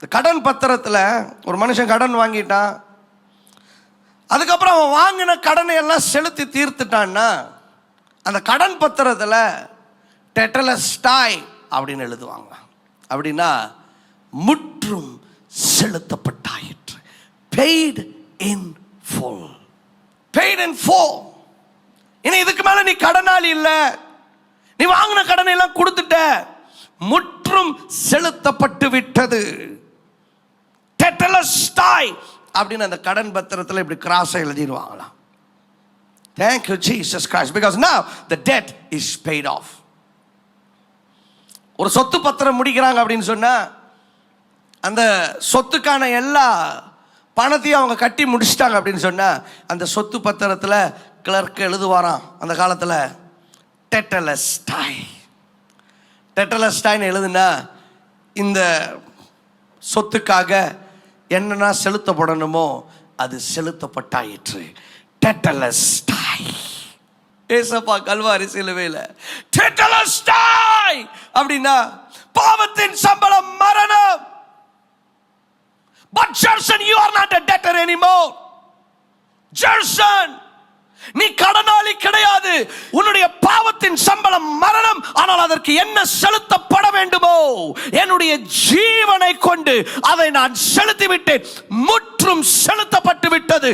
இந்த கடன் பத்திரத்தில் ஒரு மனுஷன் கடன் வாங்கிட்டான். அதுக்கப்புறம் அவன் வாங்கின கடனை எல்லாம் செலுத்தி தீர்த்துட்டான்னா அந்த கடன் பத்திரத்தில் டெட்டலஸ்டாய் அப்படின்னு எழுதுவாங்க. அப்படின்னா முற்றும் செலுத்தப்பட்டாயிற்று. பெய்டு இன் ஃபோல் பெய்டு இன் ஃபோல் இனி இதுக்கு மேலே நீ கடனாளி இல்லை. நீ வாங்கின கடனை எல்லாம் கொடுத்துட்ட. முற்றும் செலுத்தப்பட்டு விட்டது. டெட்டலஸ்டாய் அப்படின்னு அந்த கடன் பத்திரத்தில் இப்படி கிராஸை எழுதிடுவாங்களாம். Thank you Jesus Christ because now the debt is paid off ஒரு சொத்து பத்திரம் முடிக்கிறாங்க அப்படின்னு சொன்னால் அந்த சொத்துக்கான எல்லா பணத்தையும் அவங்க கட்டி முடிச்சிட்டாங்க அப்படின்னு சொன்னால் அந்த சொத்து பத்திரத்தில் கிளர்க் எழுதுவாராம். அந்த காலத்தில் டெட்டலஸ்டாய் டெட்டலஸ்டாய்னு எழுதுனா இந்த சொத்துக்காக என்னென்ன செலுத்தப்படணுமோ அது செலுத்தப்பட்டாயிற்று. டெட்டலஸ்டாய் ஏசப்பா கல்வாரி சிலுவையில் டெட்டலஸ்டாய் அப்படின்னா பாவத்தின் சம்பளம் மரணம். But person you are not a debtor anymore person நீ கடனாளி கிடையாது. உன்னுடைய அதற்கு என்ன செலுத்தப்பட வேண்டுமோ என்னுடைய ஜீவனை கொண்டு அதை நான் செலுத்திவிட்டேன். முற்றும் செலுத்தப்பட்டு விட்டது